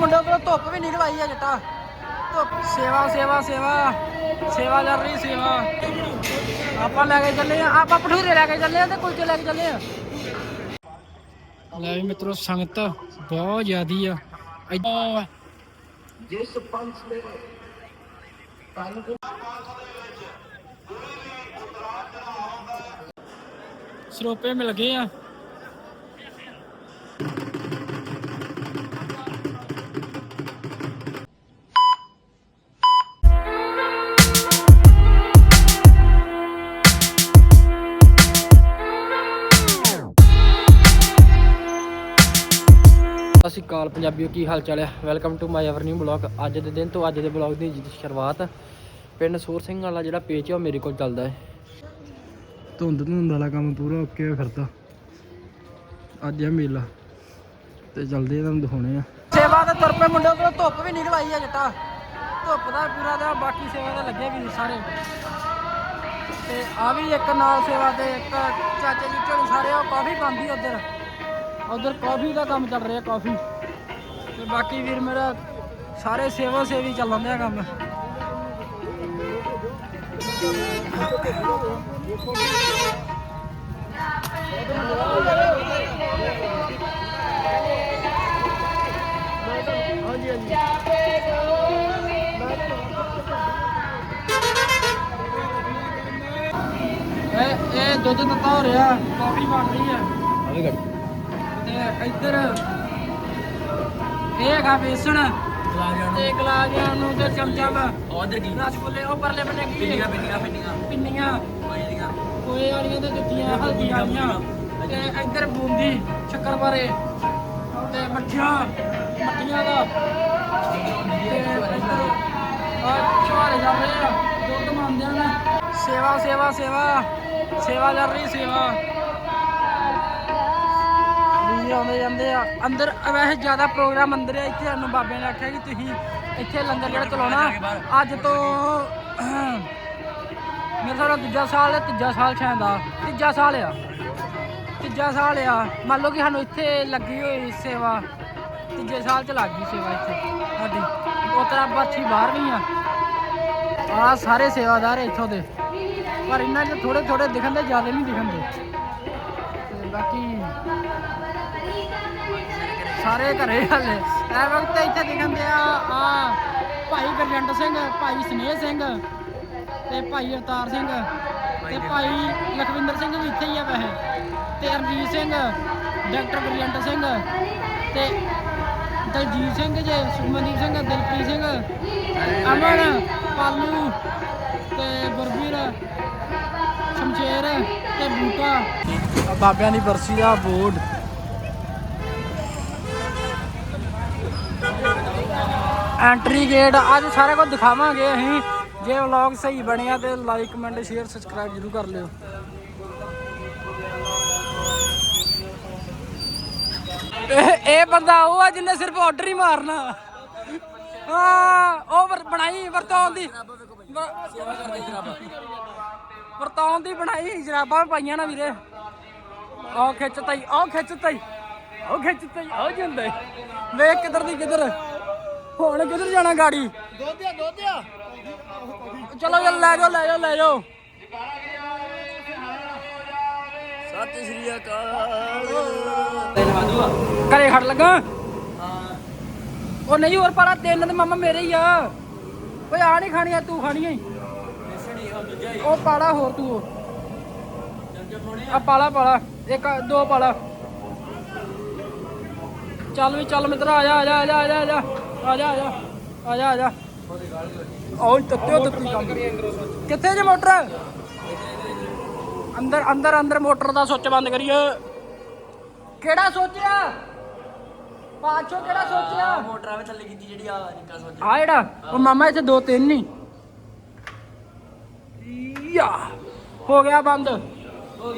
ਮੁੰਡੇ ਕੋਲ ਧੁੱਪ ਵੀ ਨਿਕਲ ਆਈ ਆ ਜੱਟਾ ਧੁੱਪ ਸੇਵਾ ਸੇਵਾ ਸੇਵਾ। ਸੇਵਾ ਕਰ ਰਹੀ ਸੇਵਾ। ਆਪਾਂ ਲੈ ਕੇ ਚੱਲੇ ਆ। ਆਪਾਂ ਭਟੂਰੇ ਲੈ ਕੇ ਚੱਲੇ ਆ ਤੇ ਕੁਲਚੇ ਲੈ ਕੇ ਚੱਲੇ ਆ। ਲੈ ਵੀ ਮਿੱਤਰੋ ਸੰਗਤ ਬਹੁਤ ਜ਼ਿਆਦੀ ਆ। ਇੱਦਾਂ ਸਰੋਪੇ ਮਿਲ ਗਏ ਆ। ਸ਼੍ਰੀ ਅਕਾਲ ਪੰਜਾਬੀਓ ਕੀ ਹਾਲ ਚਾਲ ਹੈ? Welcome to my ever new blog ਅੱਜ ਦੇ ਦਿਨ ਤੋਂ ਅੱਜ ਦੇ ਬਲੌਗ ਦੀ ਜੀ ਸ਼ੁਰੂਆਤ। ਪਿੰਡ ਸੂਰ ਸਿੰਘ ਵਾਲਾ ਜਿਹੜਾ ਪੇਜ ਹੈ ਉਹ ਮੇਰੇ ਕੋਲ ਚੱਲਦਾ ਹੈ। ਧੁੰਦ ਧੁੰਦ ਵਾਲਾ ਕੰਮ ਪੂਰਾ ਓਕੇ ਹੋਇਆ ਫਿਰਦਾ। ਅੱਜ ਆ ਮੇਲਾ। ਤੇ ਚੱਲਦੇ ਆ ਤੁਹਾਨੂੰ ਦਿਖਾਉਣੇ ਆ। ਸੇਵਾ ਦੇ ਤੁਰ ਪਏ ਮੁੰਡੇ ਕੋਲ ਧੁੱਪ ਵੀ ਨਿਕਲ ਆਈ ਆ ਜੱਟਾ ਧੁੱਪ ਦਾ ਪੂਰਾ ਦਾ ਬਾਕੀ ਸੇਵਾ ਦੇ ਲੱਗੇ ਵੀ ਸਾਰੇ। ਤੇ ਆ ਵੀ ਇੱਕ ਨਾਲ ਸੇਵਾ ਤੇ ਇੱਕ ਚਾਚਾ ਜੀ ਝੋਲੀ ਸਾਰੇ ਉਹ ਕਾਫੀ ਪਾਉਂਦੀ ਉਧਰ। ਉਧਰ ਕਾਫੀ ਦਾ ਕੰਮ ਚੱਲ ਰਿਹਾ ਕਾਫੀ ਤੇ ਬਾਕੀ ਵੀਰ ਮੇਰਾ ਸਾਰੇ ਸੇਵਾ ਸੇਵੀ ਚੱਲਣ ਦਿਆ ਕੰਮ। ਇਹ ਇਹ ਦੁੱਧ ਦਿੱਤਾ ਹੋ ਰਿਹਾ। ਕਾਫੀ ਬਣ ਰਹੀ ਹੈ। ਤੇ ਇੱਧਰ ਇਹ ਹੈਗਾ ਬੇਸਣ। ਤੇ ਗਲਾਜਿਆਂ ਨੂੰ ਤੇ ਚਮਚਾ ਵਾ ਉਧਰ ਕੀ? ਰਸਗੁੱਲੇ ਉਹ ਪਰਲੇ ਬੰਨੇ ਕੀ? ਪਿੰਨੀਆਂ ਹੈ? ਪਿੰਨੀਆਂ ਪਿੰਨੀਆਂ। ਪਿੰਨੀਆਂ। ਕੋਈ ਦੀਆਂ। ਕੋਏ ਵਾਲੀਆਂ ਤੇ ਦਿੱਤੀਆਂ ਹਲਦੀ ਵਾਲੀਆਂ। ਤੇ ਇੱਧਰ ਬੂੰਦੀ ਸ਼ੱਕਰਪਾਰੇ ਤੇ ਮੱਠੀਆਂ ਮੱਠੀਆਂ ਦਾ। ਤੇ ਇੱਧਰ ਆ ਆ। ਦੁੱਧ ਮੰਨਦੇ ਨੇ। ਸੇਵਾ ਸੇਵਾ ਸੇਵਾ। ਸੇਵਾ ਕਰ ਰਹੀ ਸੇਵਾ। ਵੀ ਆਉਂਦੇ ਜਾਂਦੇ ਆ। ਅੰਦਰ ਵੈਸੇ ਜ਼ਿਆਦਾ ਪ੍ਰੋਗਰਾਮ ਅੰਦਰ ਆ, ਇੱਥੇ ਸਾਨੂੰ ਬਾਬੇ ਨੇ ਆਖਿਆ ਕਿ ਤੁਸੀਂ ਇੱਥੇ ਲੰਗਰ ਜਿਹੜਾ ਚਲਾਉਣਾ, ਅੱਜ ਤੋਂ ਮੇਰੇ ਸਾਡਾ ਦੂਜਾ ਸਾਲ ਹੈ ਤੀਜਾ ਸਾਲ ਸ਼ਾਇਦ ਆ। ਤੀਜਾ ਸਾਲ ਆ। ਤੀਜਾ ਸਾਲ ਆ। ਮੰਨ ਲਓ ਕਿ ਸਾਨੂੰ ਇੱਥੇ ਲੱਗੀ ਹੋਈ ਸੇਵਾ, ਤੀਜੇ ਸਾਲ ਚ ਲੱਗ ਗਈ ਸੇਵਾ ਇੱਥੇ। ਸਾਡੀ। ਉਹ ਤਰ੍ਹਾਂ ਬਾਛੀ ਬਾਹਰ ਵੀ ਆ। ਆ ਸਾਰੇ ਸੇਵਾਦਾਰ ਆ ਇੱਥੋਂ ਦੇ। ਪਰ ਇਹਨਾਂ ਚ ਥੋੜੇ ਥੋੜੇ ਦਿਖਣ ਦੇ, ਜ਼ਿਆਦਾ ਨਹੀਂ ਦਿਖਣ ਦੇ। ਬਾਕੀ ਸਾਰੇ ਘਰੇ ਹਲੇ। ਐ ਵਕਤ ਇੱਥੇ ਦਿਖਣ ਆ ਆ ਭਾਈ ਗੁਰਜੰਟ ਸਿੰਘ ਭਾਈ ਸਨੇਹ ਸਿੰਘ ਤੇ ਭਾਈ ਅਵਤਾਰ ਸਿੰਘ ਤੇ ਭਾਈ ਲਖਵਿੰਦਰ ਸਿੰਘ ਵੀ ਇੱਥੇ ਹੀ ਆ ਵੈਸੇ। ਤੇ ਰਣਜੀਤ ਸਿੰਘ ਡਾਕਟਰ ਗੁਰਜੰਟ ਸਿੰਘ ਤੇ ਦਲਜੀਤ ਸਿੰਘ ਜੇ ਸੁਖਮਨਦੀਪ ਸਿੰਘ ਦਿਲਪ੍ਰੀਤ ਸਿੰਘ ਅਮਨ ਪਾਲੂ ਤੇ ਗੁਰਬੀਰ ਸ਼ਮਸ਼ੇਰ ਤੇ ਬੂਟਾ। ਬਾਬਿਆਂ ਦੀ ਬਰਸੀ ਦਾ ਬੋਰਡ। ਐਂਟਰੀ ਗੇਟ, ਅੱਜ ਸਾਰਾ ਕੁਝ ਦਿਖਾਵਾਂਗੇ ਅਸੀਂ। ਜੇ ਵਲੌਗ ਸਹੀ ਬਣਿਆ ਤੇ ਲਾਈਕ ਕਮੈਂਟ ਸ਼ੇਅਰ ਸਬਸਕ੍ਰਾਈਬ ਜ਼ਰੂਰ ਕਰ ਲਿਓ। ਇਹ ਬੰਦਾ ਉਹ ਆ ਜਿਹਨੇ ਸਿਰਫ ਆਰਡਰ ਹੀ ਮਾਰਨਾ। ਹਾਂ, ਉਹ ਬਣਾਈ ਵਰਤੌਣ ਦੀ। ਵ- ਦੀ ਬਣਾਈ, ਜਰਾਬਾਂ ਪਾਈਆਂ ਨਾ ਵੀਰੇ। ਆਹ ਖਿੱਚ ਤਈ, ਆਹ ਖਿੱਚ ਤਈ। ਆਹ ਖਿੱਚ ਤਈ, ਆਹ ਜਾਂਦਾ ਵੇਖ ਕਿੱਧਰ ਦੀ ਕਿੱਧਰ। ਹੁਣ ਕਿੱਧਰ ਜਾਣਾ ਗਾੜੀ? ਦੋਧਿਆ ਦੋਧਿਆ। ਚਲੋ ਚੱਲ ਲੈ ਜਾਓ ਲੈ ਜਾਓ ਲੈ ਜਾਓ। ਸਤਿ ਸ੍ਰੀ ਅਕਾਲ। ਘਰੇ ਖੜ ਲੱਗਾ? ਉਹ ਨਹੀਂ ਹੋਰ ਪਾਲਾ ਤਿੰਨ ਤੇ ਮਾਮਾ ਮੇਰੇ ਹੀ ਆ। ਓਏ ਆ ਨਹੀਂ ਖਾਣੀ ਆ ਤੂੰ ਖਾਣੀ ਆ ਉਹ ਪਾਲਾ ਹੋਰ ਤੂੰ। ਉਹ। ਆ ਪਾਲਾ ਪਾਲਾ। ਇੱਕ ਦੋ ਪਾਲਾ। ਚੱਲ ਵੀ ਚੱਲ ਮਿੱਤਰ ਆ ਜਾ ਆ ਜਾ ਆ ਜਾ ਆ ਜਾ। ਆ ਜਾ ਆ ਜਾ ਆ ਜਾ ਆ ਜਾ। ਆਉਂ ਤੱਤੇ ਤੱਤੀ ਕੰਮ। ਕਿੱਥੇ ਜੇ ਮੋਟਰ? ਅੰਦਰ ਅੰਦਰ ਅੰਦਰ ਮੋਟਰ ਦਾ ਸੁੱਚ ਬੰਦ ਕਰੀਏ। ਕਿਹੜਾ ਸੋਚਿਆ? ਪਾਛੋ ਕਿਹੜਾ ਸੋਚਿਆ? ਮੋਟਰਾਂ ਵਿੱਚ ਥੱਲੇ ਕੀਤੀ ਜਿਹੜੀ ਆ ਨਿੱਕਾ ਸੋਚ। ਆ ਜਿਹੜਾ? ਉਹ ਮਾਮਾ ਇੱਥੇ ਦੋ ਤਿੰਨ ਨਹੀਂ ਯਾ ਹੋ ਗਿਆ ਬੰਦ।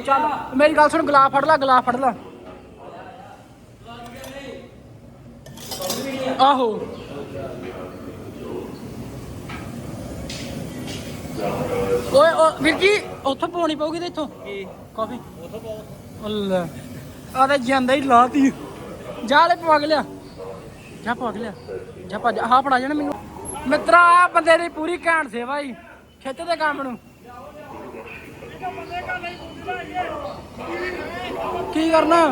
ਚੱਲ ਮੇਰੀ ਗੱਲ ਸੁਣ ਗਲਾਸ ਫੜ ਲੈ ਫੜ ਲੈ। ਆਹੋ। ਓਏ ਓ ਵੀਰ ਜੀ ਉੱਥੋਂ ਪਾਉਣੀ ਪਊਗੀ ਤੇ ਇੱਥੋਂ? ਕੀ? ਕਾਫੀ। ਉੱਥੋਂ ਪਾਓ। ਲੈ ਆ ਤਾਂ ਜਾਂਦਾ ਹੀ ਲਾਤੀ। ਜਾ ਲੈ ਪਵਾ ਲਿਆ। ਜਾ ਪਾ ਕੇ ਲਿਆ। ਜਾ ਭੱਜ ਹਾਂ ਫੜਾ ਜਾਣਾ ਮੈਨੂੰ। ਮਿੱਤਰਾ ਆਹ ਬੰਦੇ ਦੀ ਪੂਰੀ ਘੈਂਟ ਸੇਵਾ ਹੀ ਖਿੱਚ ਦੇ ਕੰਮ ਨੂੰ। ਕੀ ਕਰਨਾ?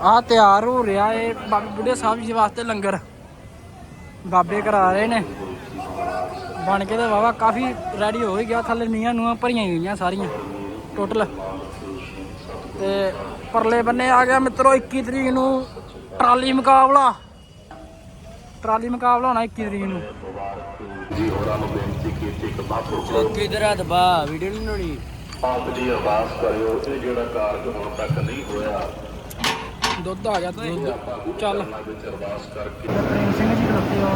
ਆ ਤਿਆਰ ਹੋ ਰਿਹਾ ਏ, ਬਾਬੇ ਬੁੱਢੇ ਸਾਹਿਬ ਜੀ ਵਾਸਤੇ ਲੰਗਰ। ਬਾਬੇ ਕਰਾ ਰਹੇ ਨੇ। ਬਣ ਕੇ ਤੇ ਵਾਵਾ ਕਾਫੀ ਰੈਡੀ ਹੋ ਹੀ ਗਿਆ, ਥੱਲੇ ਨੀਆਂ ਨੂਆਂ ਭਰੀਆਂ ਹੀ ਗਈਆਂ ਸਾਰੀਆਂ ਟੋਟਲ ਤੇ ਪਰਲੇ ਬੰਨੇ ਆ ਗਿਆ ਮਿੱਤਰੋ 21 ਤਰੀਕ ਨੂੰ ਟਰਾਲੀ ਮੁਕਾਬਲਾ। ਟਰਾਲੀ ਮੁਕਾਬਲਾ ਹੋਣਾ 21 ਤਰੀਕ ਨੂੰ। ਚੌਕੀ ਦੇ ਬਾ ਵੀਡੀਓ ਨਹੀਂ ਬਣਾਉਣੀ। ਆਪ ਜੀ ਅਰਦਾਸ ਕਰਿਓ ਇਹ ਜਿਹੜਾ ਕਾਰਜ ਹੁਣ ਤੱਕ ਨਹੀਂ ਹੋਇਆ ਦੁੱਧ ਆ ਗਿਆ ਦੁੱਧ। ਚੱਲ। ਵਿੱਚ ਅਰਦਾਸ ਕਰਕੇ। ਪ੍ਰੇਮ ਸਿੰਘ ਜੀ ਖਲੋਤੇ ਆ।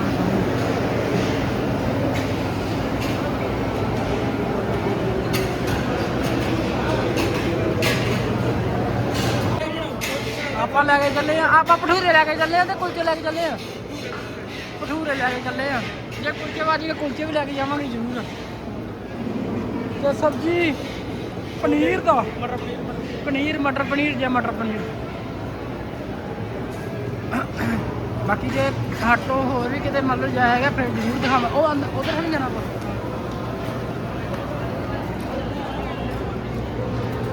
ਆਪਾਂ ਲੈ ਕੇ ਚੱਲੇ ਆ ਆਪਾਂ ਭਟੂਰੇ ਲੈ ਕੇ ਚੱਲੇ ਆ ਤੇ ਕੁਲਚੇ ਲੈ ਕੇ ਚੱਲੇ ਆ। ਭਟੂਰੇ ਲੈ ਕੇ ਚੱਲੇ ਆ। ਜੇ ਕੁਲਚੇ ਵਾਜੀ ਕੇ ਕੁਲਚੇ ਵੀ ਲੈ ਕੇ ਜਾਵਾਂਗੇ ਜ਼ਰੂਰ। ਤੇ ਸਬਜੀ ਪਨੀਰ ਦਾ। ਮਟਰ ਪਨੀਰ ਪਨੀਰ ਮਟਰ ਪਨੀਰ ਜਾਂ ਮਟਰ ਪਨੀਰ। ਬਾਕੀ ਜੇ ਆਟੋ ਹੋਰ ਵੀ ਕਿਤੇ ਮੰਨ ਲਓ ਜਾਏਗਾ ਫਿਰ ਜ਼ਰੂਰ ਦਿਖਾਵਾਂ। ਉਹ ਅੰਦਰ ਉਧਰ ਨਹੀਂ ਜਾਣਾ ਆਪਾਂ।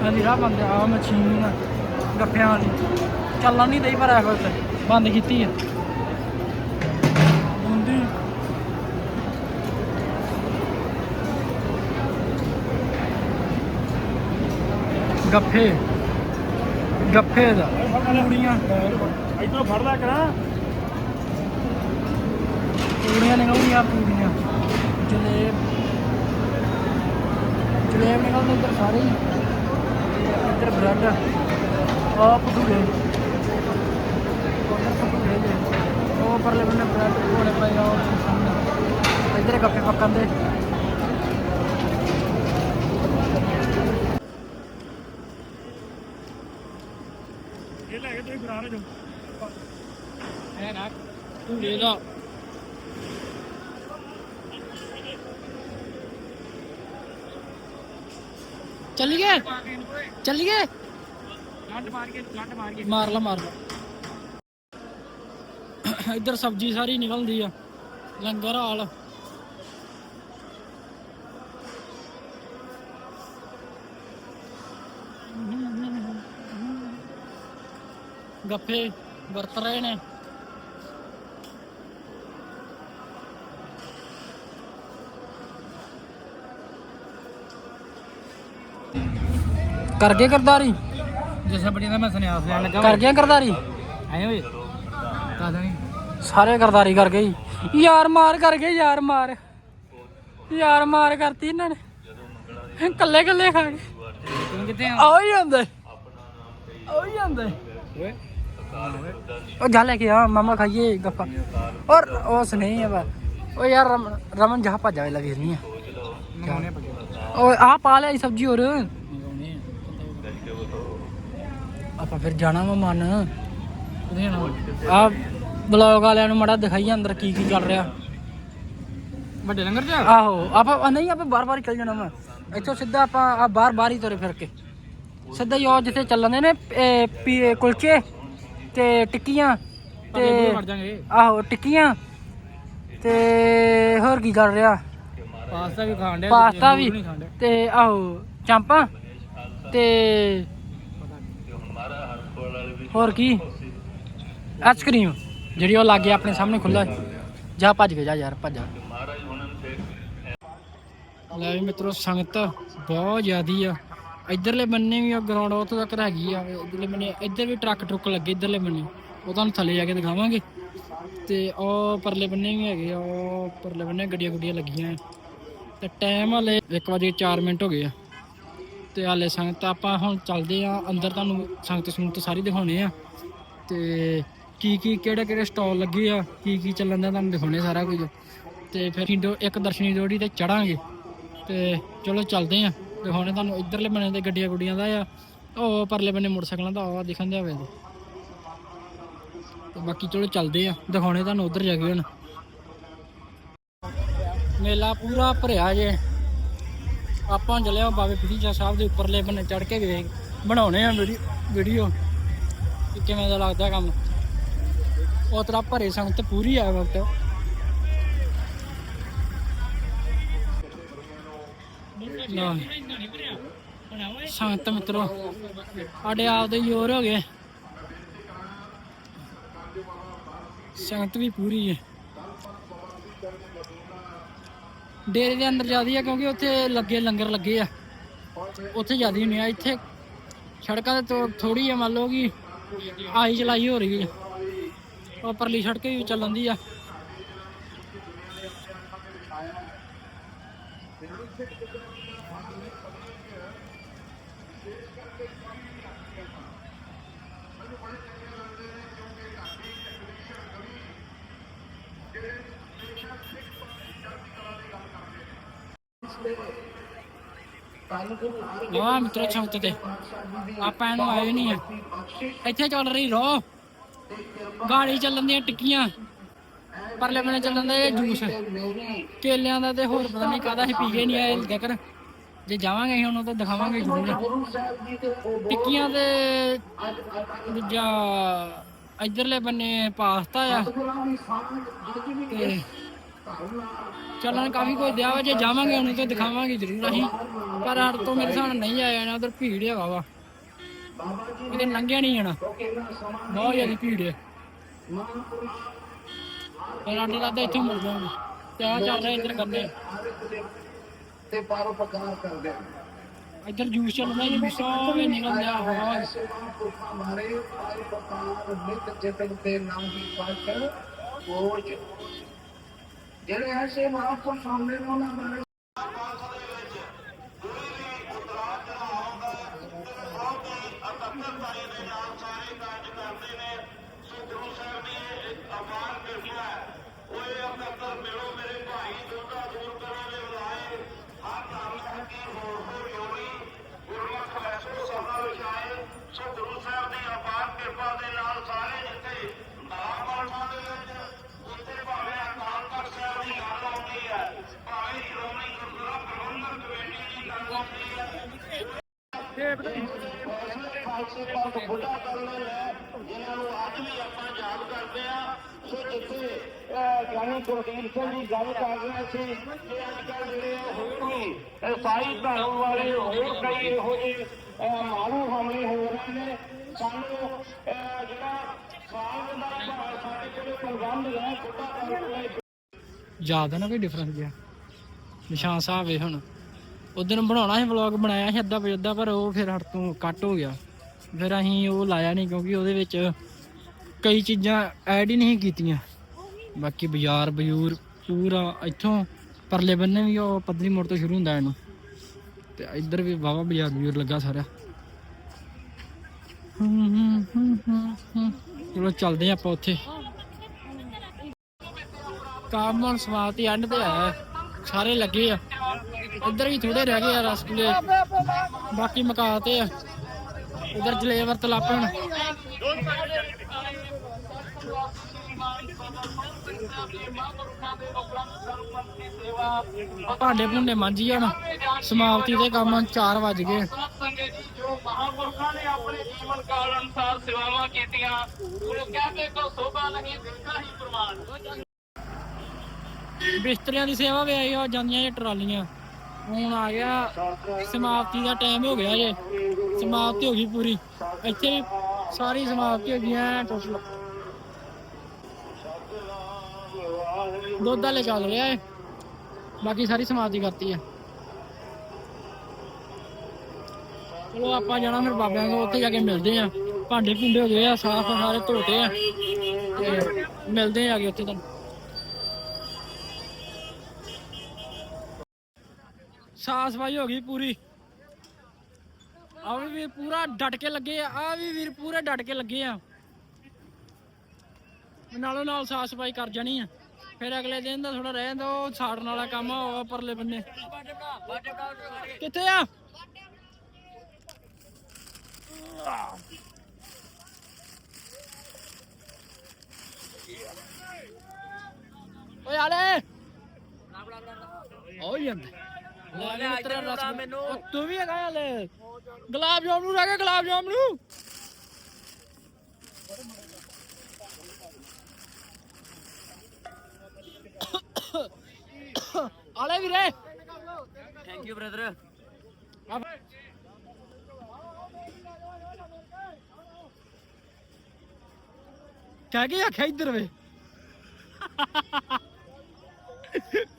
ਹਾਂਜੀ ਰਾਹ ਬੰਦ ਆ ਮਸ਼ੀਨ ਗੱਫਿਆਂ ਵਾਲੀ। ਚੱਲਣ ਨਹੀਂ ਦੇਈ ਪਰ ਐ ਵਕਤ ਬੰਦ ਕੀਤੀ ਹੈ ਬੁੰਦੀ ਗੱਫੇ। ਗੱਫੇ ਦਾ। ਕੁੜੀਆਂ ਇਧਰੋਂ ਫੜ ਲਿਆ ਕਰਾਂ। ਪੂੜੀਆਂ ਨਿਕਲਦੀਆਂ ਪੂੜੀਆਂ। ਜਲੇਬ। ਜਲੇਬ ਨਿਕਲਦੇ ਇੱਧਰ ਸਾਰੇ ਹੀ। ਇੱਧਰ ਬ੍ਰੈਡ। ਆ ਭਟੂਰੇ ਉੱਧਰ ਭਟੂਰੇ ਜੇ। ਉਹ ਪਰਲੇ ਬੰਨੇ ਬ੍ਰੈਡ ਪਕੌੜੇ ਪਏ ਆ ਉਹ ਸਾਹਮਣੇ। ਇੱਧਰ ਗੱਪੇ ਪੱਕਣ ਦੇ। ਚੱਲੀਏ? ਚੱਲੀਏ? ਲੱਟ ਮਾਰ ਕੇ ਲੱਟ ਮਾਰ ਕੇ ਮਾਰ ਲਾ ਮਾਰ ਲਾ। ਇੱਧਰ ਸਬਜ਼ੀ ਸਾਰੀ ਨਿਕਲਦੀ ਆ। ਲੰਗਰ ਹਾਲ। ਗੱਫੇ ਵਰਤ ਰਹੇ ਨੇ। ਕਰ ਗਏ ਕਰਦਾਰੀ ਜਿਸ ਬੜੀ ਦਾ ਮੈਂ ਸੁਨਿਆਸ ਲੈਣ ਲੱਗਾ ਕਰ ਗਏ ਕਰਦਾਰੀ ਆਏ ਓਏ ਕਾਹਦਾ ਨਹੀਂ ਸਾਰੇ ਕਰਦਾਰੀ ਕਰ ਗਏ। ਯਾਰ ਮਾਰ ਕਰ ਗਏ ਯਾਰ ਮਾਰ। ਯਾਰ ਮਾਰ ਕਰਤੀ ਇਹਨਾਂ ਨੇ। ਕੱਲੇ ਕੱਲੇ ਖਾ ਗਏ। ਤੂੰ ਕਿੱਥੇ ਆ? ਹੀ ਹੀ ਜਾਂਦੇ ਓਏ। ਉਹ ਜਾ ਲੈ ਕੇ ਆ ਮਾਮਾ ਖਾਈਏ ਗੱਪਾ। ਔਰ ਉਹ ਸੁਨੇਹੀ ਆ ਉਹ ਯਾਰ ਰਮਨ ਰਮਨ ਜਹਾ ਭੱਜਾ ਵੇ ਲਵੀਰ ਨਹੀਂ ਆ। ਉਹ ਆ ਪਾ ਲਿਆ ਸਬਜੀ ਹੋਰ। ਆਪਾਂ ਫਿਰ ਜਾਣਾ ਵਾ ਮਨ। ਆ ਬਲੌਗ ਵਾਲਿਆਂ ਨੂੰ ਮੜਾ ਦਿਖਾਈਏ ਅੰਦਰ ਕੀ ਕੀ ਚੱਲ ਰਿਹਾ। ਵੱਡੇ ਲੰਗਰ ਚ? ਆਹੋ ਆਪਾਂ ਨਹੀਂ ਆਪਾਂ ਬਾਰ-ਬਾਰ ਚੱਲ ਜਾਣਾ ਵਾ। ਇੱਥੋਂ ਸਿੱਧਾ ਆਪਾਂ ਆ ਬਾਹਰ ਹੀ ਤੁਰੇ ਫਿਰ ਕੇ। ਸਿੱਧਾ ਹੀ ਉਹ ਜਿੱਥੇ ਚੱਲਦੇ ਨੇ ਕੁਲਚੇ। ਤੇ ਟਿੱਕੀਆਂ ਤੇ ਜਾਾਂਗੇ ਆਹੋ ਟਿੱਕੀਆਂ ਤੇ ਹੋਰ ਕੀ ਕਰ ਰਿਹਾ? ਪਾਸਤਾ ਵੀ ਖਾਣ ਡਿਆ ਪਾਸਤਾ ਵੀ ਤੇ ਆਹੋ ਚਾਂਪਾਂ ਤੇ ਹੋਰ ਕੀ? ਆਈਸਕ੍ਰੀਮ ਜਿਹੜੀ ਉਹ ਲੱਗੇ ਆਪਣੇ ਸਾਹਮਣੇ ਖੁੱਲਾ ਜਾ ਭੱਜ ਕੇ ਜਾ ਯਾਰ ਭੱਜ ਜਾ। ਲੈ ਮਿੱਤਰੋ ਸੰਗਤ ਬਹੁਤ ਜ਼ਿਆਦੀ ਆ। ਇਧਰਲੇ ਬੰਨੇ ਵੀ ਆ ਗਰਾਊਂਡ ਉੱਥੋਂ ਤੱਕ ਹੈਗੀ ਆ। ਇਧਰਲੇ ਬੰਨੇ, ਇੱਧਰ ਵੀ ਟਰੱਕ ਟਰੁੱਕ ਲੱਗੇ ਇਧਰਲੇ ਬੰਨੇ। ਉਹ ਤੁਹਾਨੂੰ ਥੱਲੇ ਜਾ ਕੇ ਦਿਖਾਵਾਂਗੇ। ਤੇ ਉਹ ਪਰਲੇ ਬੰਨੇ ਵੀ ਹੈਗੇ ਆ, ਉਹ ਪਰਲੇ ਬੰਨੇ ਗੱਡੀਆਂ ਗੁੱਡੀਆਂ ਲੱਗੀਆਂ। ਆ। ਤੇ ਟਾਈਮ ਹਲੇ 1 ਵਜੇ 4 ਮਿੰਟ ਹੋ ਗਏ ਆ। ਤੇ ਹਾਲੇ ਸੰਗਤ, ਆਪਾਂ ਹੁਣ ਚੱਲਦੇ ਆ। ਅੰਦਰ ਤੁਹਾਨੂੰ ਸੰਗਤ ਸੰਗਤ ਸਾਰੀ ਦਿਖਾਉਣੇ ਆ। ਤੇ ਕੀ ਕੀ, ਕਿਹੜੇ ਕਿਹੜੇ ਸਟਾਲ ਲੱਗੇ ਆ? ਕੀ ਕੀ ਚੱਲਣ ਦਾ ਤੁਹਾਨੂੰ ਦਿਖਾਉਣੇ ਸਾਰਾ ਕੁਝ। ਤੇ ਫਿਰ ਇੱਕ ਦਰਸ਼ਨੀ ਦੋੜੀ ਤੇ ਚੜਾਂਗੇ। ਤੇ ਚਲੋ ਚੱਲਦੇ ਆ। ਦਿਖਾਉਣੇ ਤੁਹਾਨੂੰ ਇਧਰਲੇ ਬੰਨੇ ਤੇ ਗੱਡੀਆਂ ਗੁੱਡੀਆਂ ਦਾ ਆ ਉਹ ਪਰਲੇ ਬੰਨੇ ਮੋਟਰਸਾਈਕਲਾਂ ਦਾ ਆ ਦਿਖਣ ਦਿਆ ਵੇ ਤੇ ਬਾਕੀ ਚਲੋ ਚੱਲਦੇ ਆ ਦਿਖਾਉਣੇ ਤੁਹਾਨੂੰ ਉਧਰ ਜਾ ਕੇ ਹੁਣ। ਮੇਲਾ ਪੂਰਾ ਭਰਿਆ ਜੇ। ਆਪਾਂ ਚੱਲਿਆ ਬਾਬੇ ਫਰੀਜਾ ਸਾਹਿਬ ਦੇ ਉੱਪਰਲੇ ਬੰਨੇ ਚੜ ਕੇ ਵੇਖ, ਬਣਾਉਣੇ ਆ ਵੀਡੀਓ ਕਿਵੇਂ ਦਾ ਲੱਗਦਾ ਕੰਮ। ਉਹ ਤਰ੍ਹਾਂ ਭਰੇ ਸੰਗਤ ਪੂਰੀ ਆ ਵਕਤ। ਲਓ। ਸੰਗਤ ਮਿੱਤਰੋ, ਸਾਡੇ ਆਪ ਦੇ ਜ਼ੋਰ ਹੋ ਗਏ। ਸੰਗਤ ਵੀ ਪੂਰੀ ਹੈ ਡੇਰੇ ਦੇ ਅੰਦਰ ਜਿਆਦੀ ਆ ਕਿਉਂਕਿ ਉੱਥੇ ਲੱਗੇ ਲੰਗਰ ਲੱਗੇ ਆ। ਉੱਥੇ ਜਿਆਦੀ ਨਹੀਂ ਆ। ਇੱਥੇ ਸੜਕਾਂ ਤੇ ਥੋੜੀ ਆ, ਮੰਨ ਲਓ ਕਿ ਆਈ ਚਲਾਈ ਹੋ ਰਹੀ ਹੈ ਉਹ ਪਰਲੀ ਸੜਕ ਵੀ ਚੱਲਣ ਦੀ ਆ। ਵਾਹ ਮਿੱਤਰੋ ਚੌਂਕ ਤੇ। ਆਪਾਂ ਇਹਨੂੰ ਆਏ ਨਹੀਂ ਆ। ਇੱਥੇ ਚੱਲ ਰਹੀ, ਰੋ। ਗਾੜੀ ਚੱਲਣ ਦੀਆਂ ਟਿੱਕੀਆਂ। ਪਰਲੇ ਬੰਨੇ ਚੱਲਣ ਦਾ ਇਹ ਜੂਸ। ਕੇਲਿਆਂ ਦਾ ਤੇ ਹੋਰ ਪਤਾ ਨਹੀਂ ਕਾਹਦਾ ਅਸੀਂ ਪੀ ਕੇ ਨਹੀਂ ਆਏ ਜੇਕਰ ਜੇ ਜਾਵਾਂਗੇ ਅਸੀਂ ਉਹਨੂੰ ਤਾਂ ਦਿਖਾਵਾਂਗੇ ਜ਼ਰੂਰ। ਟਿੱਕੀਆਂ ਤੇ ਦੂਜਾ ਇਧਰਲੇ ਬੰਨੇ ਪਾਸਤਾ ਆ। ਤੇ ਚੱਲਣ ਕਾਫੀ ਕੁਝ ਦਿਆ ਵਾ, ਜੇ ਜਾਵਾਂਗੇ ਉਹਨੂੰ ਤਾਂ ਦਿਖਾਵਾਂਗੇ ਜ਼ਰੂਰ ਅਸੀਂ। ਪਰ ਹੜ ਤੋਂ ਮੇਰੇ ਹਿਸਾਬ ਨਾਲ ਨਹੀਂ ਆਇਆ ਜਾਣਾ ਉਧਰ ਭੀੜ ਹੈਗਾ ਵਾ। ਕਿਤੇ ਲੰਘਿਆ ਨਹੀਂ ਜਾਣਾ। ਬਹੁਤ ਜ਼ਿਆਦਾ ਭੀੜ ਹੈ ਪਰ ਆਡੇ ਦਾ ਇੱਥੇ ਮਿਲ ਜਾਣਗੇ ਤੇ ਆ ਇੱਧਰ ਕਰਨੇ? ਤੇ ਪਰਉਪਕਾਰ ਕਰਦੇ ਇੱਧਰ ਜੂਸ ਚੱਲਦਾ ਜੀ ਸਾਰੇ ਨਿਕਲਦਾ ਹਵਾ ਹਮਾਰੇ ਪਰਉਪਕਾਰ ਨਿਤ ਚਿਤਨ ਤੇ ਨਾਮ ਦੀ ਪਾਠ ਕੋਜ ਜਿਹੜੇ ਐਸੇ ਮਹਾਂਪੁਰਖ ਸਾਹਮਣੇ ਨੇ ਉਹਨਾਂ ਬਾਰੇ ਖਾਲਸੇ ਪੰਥ ਬੁੱਢਾ ਕਰਨੇ ਨੇ ਜਿਨ੍ਹਾਂ ਨੂੰ ਅੱਜ ਵੀ ਆਪਾਂ ਯਾਦ ਕਰਦੇ ਆ ਸੋ ਜਿੱਥੇ ਅਹ, ਗੁਰਦੀਪ ਸਿੰਘ ਜੀ ਗੱਲ ਕਰ ਰਹੇ ਸੀ। ਕਿ ਅੱਜ ਕੱਲ੍ਹ ਜਿਹੜੇ ਹੋਰ ਵੀ ਈਸਾਈ ਧਰਮ ਵਾਲੇ ਹੋਰ ਕਈ ਇਹੋ ਜਿਹੇ ਮਾਰੂ ਹਮਲੇ ਹੋ ਰਹੇ ਨੇ। ਸਾਨੂੰ ਜਿਹੜਾ ਸਾਗ ਦਾ ਸਾਡੇ ਕੋਲ ਪ੍ਰਬੰਧ ਹੈ ਬੁੱਢਾ ਕਰਨ ਲਈ ਯਾਦ ਨਾ ਕੋਈ ਡਿਫਰੈਂਸ ਗਿਆ ਨਿਸ਼ਾਨ ਸਾਹਿਬ ਵੇ ਹੁਣ ਉਦੋਂ ਬਣਾਉਣਾ ਸੀ ਵਲੌਗ ਬਣਾਇਆ ਸੀ ਅੱਧਾ ਪਜਦਾ ਪਰ ਉਹ ਫਿਰ ਹਟ ਤੋਂ ਕੱਟ ਹੋ ਗਿਆ। ਫਿਰ ਅਸੀਂ ਉਹ ਲਾਇਆ ਨਹੀਂ ਕਿਉਂਕਿ ਉਹਦੇ ਵਿੱਚ ਕਈ ਚੀਜ਼ਾਂ ਐਡ ਹੀ ਨਹੀਂ ਕੀਤੀਆਂ। ਬਾਕੀ ਬਾਜ਼ਾਰ ਬਯੂਰ ਪੂਰਾ ਇੱਥੋਂ ਪਰਲੇ ਬੰਨੇ ਵੀ ਉਹ ਪੱਧਰੀ ਮੋੜ ਤੋਂ ਸ਼ੁਰੂ ਹੁੰਦਾ ਇਹਨੂੰ। ਤੇ ਇੱਧਰ ਵੀ ਵਾਵਾ ਬਾਜ਼ਾਰ ਬਯੂਰ ਲੱਗਾ ਸਾਰਾ। ਚਲੋ ਚੱਲਦੇ ਹਾਂ ਆਪਾਂ ਉੱਥੇ। ਕੰਮ ਹੁਣ ਸਮਾਪਤੀ ਐਂਡ ਤੇ ਹੈ। ਸਾਰੇ ਲੱਗੇ ਆ। ਇੱਧਰ ਵੀ ਥੋੜੇ ਰਹਿ ਗਏ ਆ ਰਸਗੁੱਲੇ। ਬਾਕੀ ਮਕਾਤੇ ਆ। ਉਧਰ ਜਲੇਵਰ ਤਲਾਪਣ। ਭਾਂਡੇ ਭੁੰਡੇ ਮਾਂਜੀ ਹੁਣ ਸਮਾਪਤੀ ਦੇ ਕੰਮ 4 ਵੱਜ ਗਏ। ਜੋ ਮਹਾਂਪੁਰਖਾਂ ਨੇ ਆਪਣੇ ਜੀਵਨ ਕਾਲ ਅਨੁਸਾਰ ਸੇਵਾਵਾਂ ਕੀਤੀਆਂ ਉਹ ਕਹਿੰਦੇ ਕੋ ਸੋਭਾ ਨਹੀਂ ਦਿੱਤਾ ਹੀ ਪ੍ਰਮਾਣ ਬਿਸਤਰਿਆਂ ਦੀ ਸੇਵਾ ਵੀ ਆਈ ਆ, ਜਾਂਦੀਆਂ ਜੇ ਟਰਾਲੀਆਂ। ਹੁਣ ਆ ਗਿਆ, ਸਮਾਪਤੀ ਦਾ ਟਾਈਮ ਹੋ ਗਿਆ ਜੇ। ਸਮਾਪਤੀ ਹੋ ਗਈ ਪੂਰੀ। ਇੱਥੇ ਵੀ ਸਾਰੀ ਸਮਾਪਤੀ ਹੋ ਗਈ ਐ ਟੋਟਲ ਦੁੱਧ ਵਾਲੇ ਚੱਲ ਰਿਹਾ ਏ। ਬਾਕੀ ਸਾਰੀ ਸਮਾਪਤੀ ਕਰਤੀ ਆ ਚਲੋ, ਆਪਾਂ ਜਾਣਾ ਫਿਰ ਬਾਬਿਆਂ ਕੋਲ, ਉੱਥੇ ਜਾ ਕੇ ਮਿਲਦੇ ਆ। ਭਾਂਡੇ ਭੁੰਡੇ ਹੋ ਗਏ ਆ, ਸਾਫ਼ ਸਾਰੇ ਧੋਤੇ ਆ। ਤੇ ਮਿਲਦੇ ਆ ਕੇ ਉੱਥੇ ਤੁਹਾਨੂੰ। ਸਾਫ਼ ਸਫ਼ਾਈ ਹੋ ਗਈ ਪੂਰੀ। ਆ ਵੀ ਵੀਰ ਪੂਰਾ ਡਟ ਕੇ ਲੱਗੇ ਆ ਆ ਵੀ ਵੀਰ ਪੂਰੇ ਡਟ ਕੇ ਲੱਗੇ ਆ। ਨਾਲੋਂ ਨਾਲ ਸਾਫ਼ ਸਫ਼ਾਈ ਕਰ ਜਾਣੀ ਆ। ਫਿਰ ਅਗਲੇ ਦਿਨ ਦਾ ਥੋੜਾ ਰਹਿ ਜਾਂਦਾ ਉਹ ਸਾੜਨ ਵਾਲਾ ਕੰਮ ਆ, ਉਹ ਪਰਲੇ ਬੰਨੇ। ਕਿੱਥੇ ਆ? ਓਏ ਆਲੇ। ਓਏ ਯੰਦ ਲੈ ਤੇਰਾ ਰਸ ਮੈਨੂੰ। ਤੂੰ ਵੀ ਹੈਗਾ ਹਲੇ। ਗੁਲਾਬ ਜਾਮਨੂ ਰਹਿ ਗਏ ਗੁਲਾਬ ਜਾਮਨੂ ਆਲੇ ਵੀਰੇ। ਥੈਂਕ ਯੂ ਬ੍ਰਦਰ ਕਹਿ ਕੇ ਆਖਿਆ ਇੱਧਰ ਵੇ।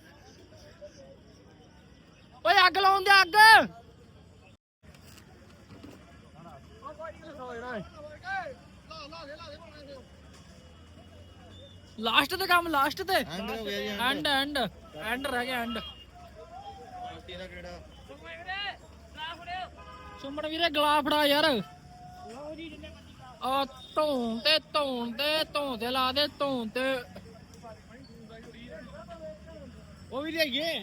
ਓਏ ਅੱਗ ਲਾਉਣ ਦੇ ਅੱਗ। ਲਾਸਟ ਤੇ ਕੰਮ ਲਾਸਟ ਤੇ। ਐਂਡ ਹੋ ਗਿਆ ਜੀ ਐਂਡ ਐਂਡ ਐਂਡ ਰਹਿ ਗਿਆ ਐਂਡ ਸੁਮਣ ਵੀਰੇ ਗਲਾ ਫੜਾ ਯਾਰ। ਆ ਧੌਣ ਤੇ ਧੌਣ ਤੇ ਧੌਣ ਤੇ ਲਾ ਦੇ ਧੌਣ ਤੇ। ਉਹ ਵੀ ਲਈਏ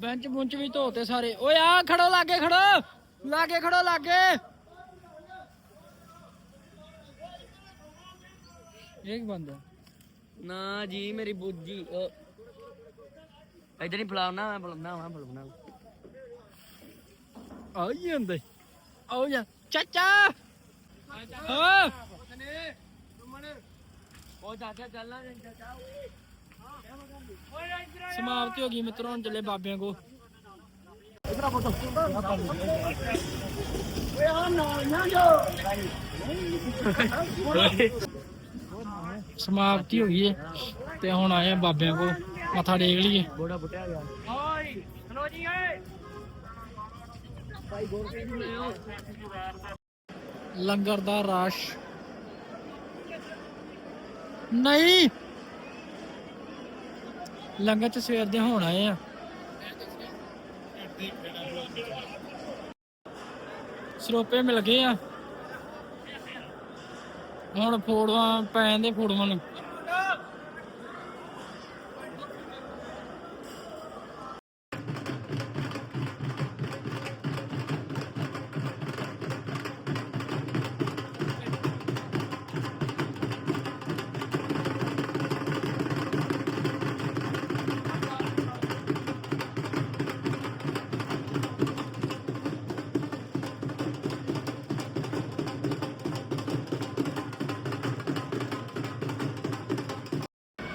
ਬੈਂਚ ਬੁੰਚ ਵੀ ਧੋਤੇ ਸਾਰੇ। ਓਏ ਆ ਖੜੋ ਲਾਗੇ ਖੜੋ। ਲਾਗੇ ਖੜੋ ਲਾਗੇ। ਇੱਕ ਬੰਦਾ ਨਾ ਜੀ ਮੇਰੀ ਬੁੱਜੀ ਇਧਰ ਹੀ ਬੁਲਾਉਣਾ ਮੈਂ ਬੁਲਾਉਣਾ ਮੈਂ ਬੁਲਾਉਣਾ ਆ ਜਾਂਦਾ ਆਓ ਜਾ। ਚਾਚਾ! ਹਾਂ ਉਹ ਚਾਚਾ ਚੱਲਣਾ ਚਾਚਾ। ਸਮਾਪਤੀ ਹੋ ਗਈ ਮਿੱਤਰੋ, ਹੁਣ ਚੱਲੇ ਬਾਬਿਆਂ ਕੋ ਸਮਾਪਤੀ ਹੋ ਗਈ ਹੈ ਤੇ ਹੁਣ ਆਏ ਆ ਬਾਬਿਆਂ ਕੋ ਮੱਥਾ ਟੇਕ ਲਈਏ। ਬੋੜਾ ਬੁੱਟਿਆ ਗਿਆ ਲੰਗਰ ਦਾ ਰਾਸ਼। ਨਹੀਂ! ਲੰਗਰ ਚ ਸਵੇਰ ਦੇ ਹੋਣ ਆਏ ਆ। ਸਰੋਪੇ ਮਿਲ ਗਏ ਆ। ਹੁਣ ਫੋੜਵਾ ਪੈਣ ਦੇ ਫੋੜਵਾਂ ਨੂੰ।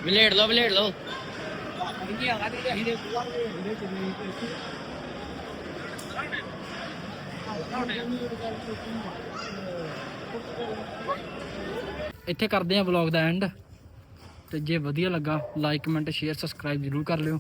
ਵਿਲੇੜ ਲਓ ਵਿਲੇੜ ਲਓ। ਇੱਥੇ ਕਰਦੇ ਆ ਵਲੌਗ ਦਾ ਐਂਡ ਤੇ ਜੇ ਵਧੀਆ ਲੱਗਾ ਲਾਈਕ ਕਮੈਂਟ ਸ਼ੇਅਰ ਸਬਸਕ੍ਰਾਈਬ ਜ਼ਰੂਰ ਕਰ ਲਿਓ।